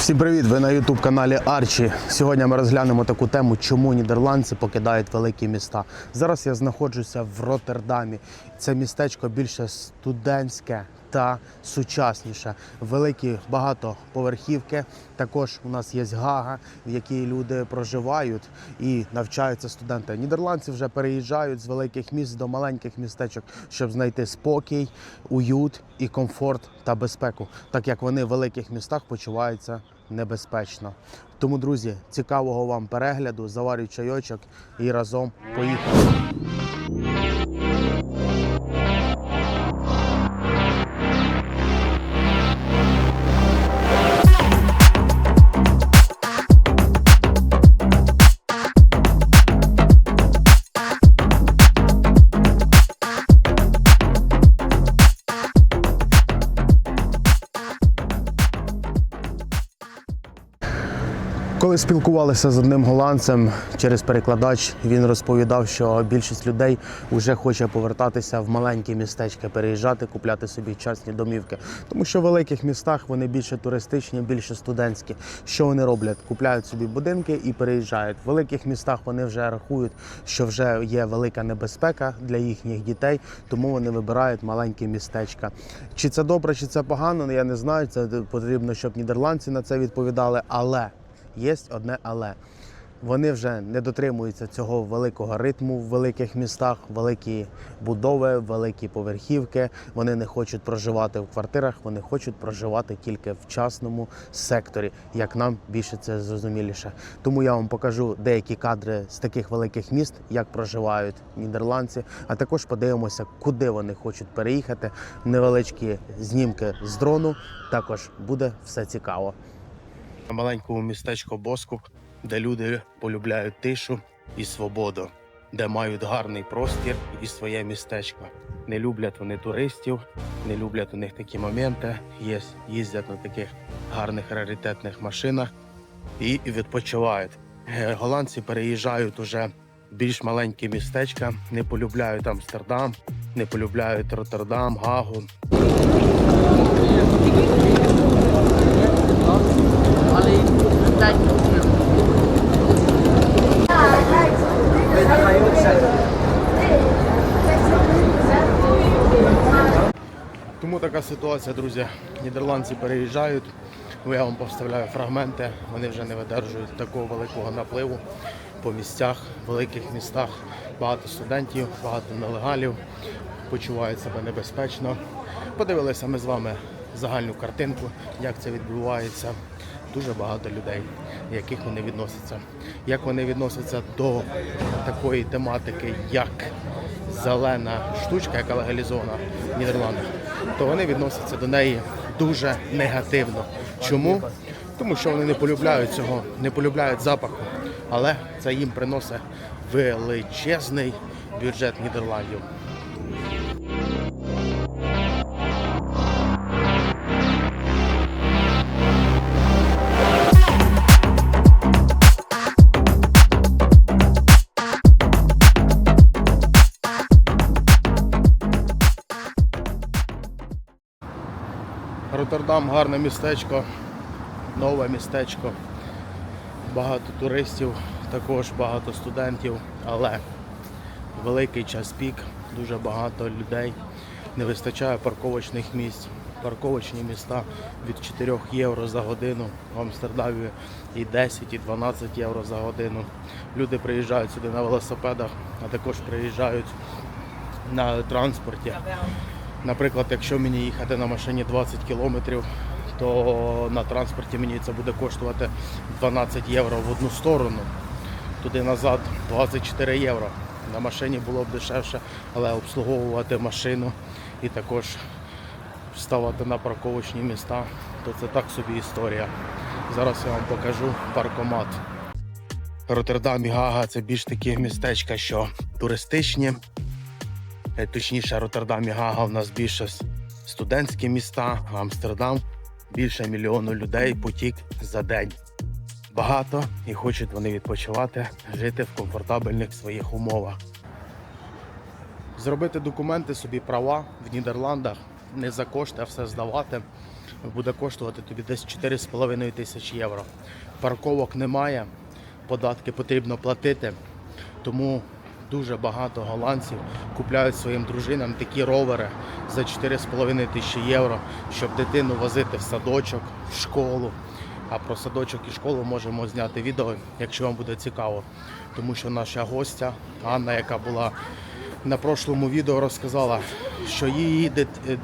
Всім привіт! Ви на youtube каналі Арчі. Сьогодні ми розглянемо таку тему, чому нідерландці покидають великі міста. Зараз я знаходжуся в Роттердамі. Це містечко більше студентське та сучасніше. Великі багатоповерхівки. Також у нас є Гага, в якій люди проживають і навчаються студенти. Нідерландці вже переїжджають з великих міст до маленьких містечок, щоб знайти спокій, уют і комфорт та безпеку, так як вони в великих містах почуваються небезпечно. Тому, друзі, цікавого вам перегляду, заварюй чайочок і разом поїхали. Коли спілкувалися з одним голландцем через перекладач, він розповідав, що більшість людей вже хоче повертатися в маленькі містечка, переїжджати, купляти собі частні домівки. Тому що в великих містах вони більше туристичні, більше студентські. Що вони роблять? Купляють собі будинки і переїжджають. В великих містах вони вже рахують, що вже є велика небезпека для їхніх дітей, тому вони вибирають маленькі містечка. Чи це добре, чи це погано? Я не знаю. Це потрібно, щоб нідерландці на це відповідали. Але є одне але. Вони вже не дотримуються цього великого ритму в великих містах, великі будови, великі поверхівки. Вони не хочуть проживати в квартирах, вони хочуть проживати тільки в частному секторі, як нам більше це зрозуміліше. Тому я вам покажу деякі кадри з таких великих міст, як проживають нідерландці, а також подивимося, куди вони хочуть переїхати. Невеличкі знімки з дрону. Також буде все цікаво маленькому містечку Боскуп, де люди полюбляють тишу і свободу, де мають гарний простір і своє містечко. Не люблять вони туристів, не люблять у них такі моменти. Є, їздять на таких гарних раритетних машинах і відпочивають. Е, Голландці переїжджають уже більш маленькі містечка, не полюбляють Амстердам, не полюбляють Роттердам, Гагу, tijdje. Тому така ситуація, друзі. Нідерландці переїжджають. Ну, Я вам поставляю фрагменти. Вони вже не видержують такого великого напливу по місцях, великих містах. Багато студентів, багато нелегалів, почувають себе небезпечно. Подивилися ми з вами загальну картинку, як це відбувається. Дуже багато людей, яких вони відносяться. Як вони відносяться до такої тематики, як зелена штучка, яка легалізована в Нідерландах, то вони відносяться до неї дуже негативно. Чому? Тому що вони не полюбляють цього, не полюбляють запаху. Але це їм приносить величезний бюджет Нідерландів. Роттердам гарне містечко, нове містечко. Багато туристів, також багато студентів, але великий час пік, дуже багато людей. Не вистачає парковочних місць. Парковочні міста від 4 євро за годину. В Амстердамі і 10, і 12 євро за годину. Люди приїжджають сюди на велосипедах, а також приїжджають на транспорті. Наприклад, якщо мені їхати на машині 20 кілометрів, то на транспорті мені це буде коштувати 12 євро в одну сторону. Туди назад 24 євро. На машині було б дешевше, але обслуговувати машину і також вставати на парковочні міста, то це так собі історія. Зараз я вам покажу паркомат. Роттердам і Гага це більш такі містечка, що туристичні. Е, Точніше, Роттердам і Гага у нас більше студентські міста, а Амстердам більше мільйону людей потік за день. Багато і хочуть вони відпочивати, жити в комфортабельних своїх умовах. Зробити документи собі права в Нідерландах не за кошти, а все здавати. буде коштувати тобі десь 4,5 тисячі євро. Парковок немає, податки потрібно платити. Тому дуже багато голландців купляють своїм дружинам такі ровери за 4,5 тисячі євро, щоб дитину возити в садочок, в школу. А про садочок і школу можемо зняти відео, якщо вам буде цікаво. Тому що наша гостя Анна, яка була на прошлому відео, розказала, що її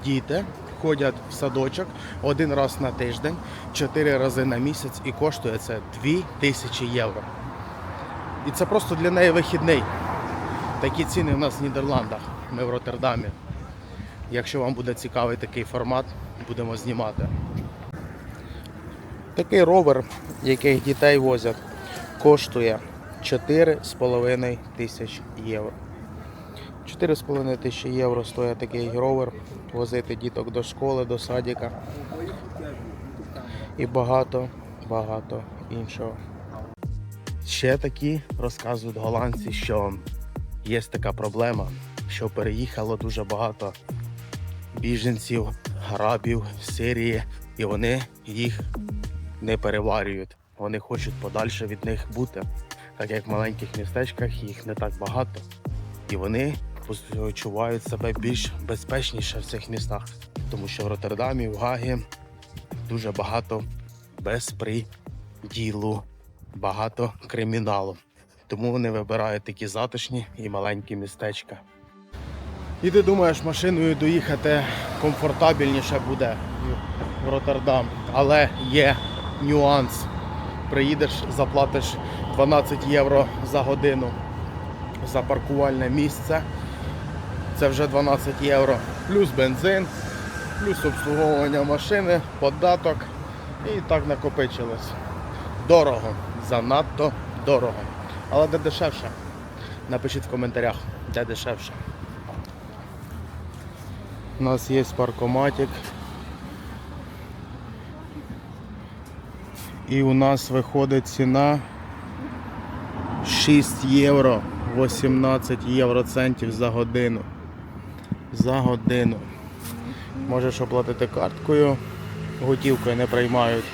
діти ходять в садочок один раз на тиждень, чотири рази на місяць і коштує це 2 тисячі євро. І це просто для неї вихідний. Такі ціни в нас в Нідерландах. Ми в Роттердамі. Якщо вам буде цікавий такий формат, будемо знімати. Такий ровер, який дітей возять, коштує 4,5 тисяч євро. 4,5 тисячі євро стоїть такий ровер, возити діток до школи, до садика і багато, багато іншого. Ще такі розказують голландці, що є така проблема, що переїхало дуже багато біженців, арабів з Сирії, і вони їх не переварюють. Вони хочуть подальше від них бути, так як в маленьких містечках їх не так багато. І вони почувають себе більш безпечніше в цих містах, тому що в Роттердамі, в Гагі дуже багато безприділу, багато криміналу. Тому вони вибирають такі затишні і маленькі містечка. І ти думаєш, машиною доїхати комфортабельніше буде в Роттердам, але є нюанс. Приїдеш, заплатиш 12 євро за годину за паркувальне місце. Це вже 12 євро. Плюс бензин, плюс обслуговування машини, податок. І так накопичилось. Дорого, занадто дорого. Але де дешевше? Напишіть в коментарях, де дешевше. У нас є паркоматик. І у нас виходить ціна 6 євро 18 євроцентів за годину. За годину. Можеш оплатити карткою, готівкою не приймають.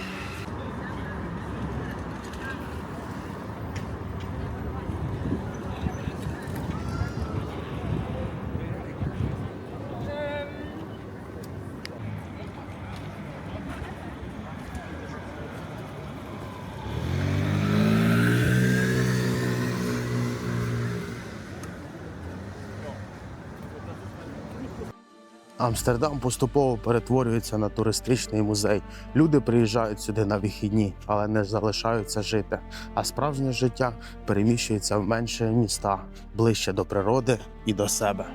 Амстердам поступово перетворюється на туристичний музей. Люди приїжджають сюди на вихідні, але не залишаються жити. А справжнє життя переміщується в менші міста, ближче до природи і до себе.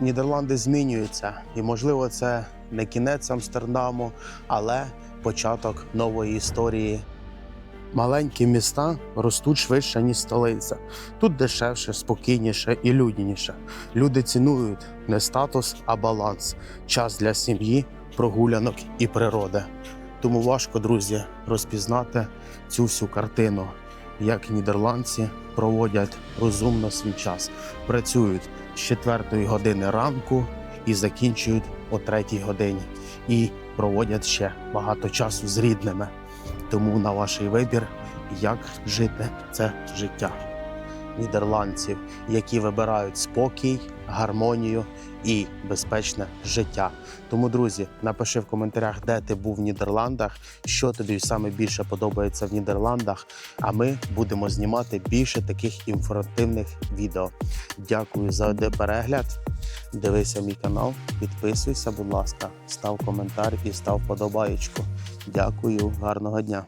Нідерланди змінюються, і можливо, це не кінець Амстердаму, але початок нової історії. Маленькі міста ростуть швидше, ніж столиця. Тут дешевше, спокійніше і людяніше. Люди цінують не статус, а баланс, час для сім'ї, прогулянок і природи. Тому важко, друзі, розпізнати цю всю картину, як нідерландці проводять розумно свій час, працюють з 4 години ранку і закінчують о 3 годині, і проводять ще багато часу з рідними. Тому на ваш вибір, як жити це життя нідерландців, які вибирають спокій, гармонію і безпечне життя. Тому, друзі, напиши в коментарях, де ти був в Нідерландах, що тобі саме більше подобається в Нідерландах. А ми будемо знімати більше таких інформативних відео. Дякую за перегляд. Дивися мій канал, підписуйся, будь ласка, став коментар і став подобаєчку. Дякую, гарного дня.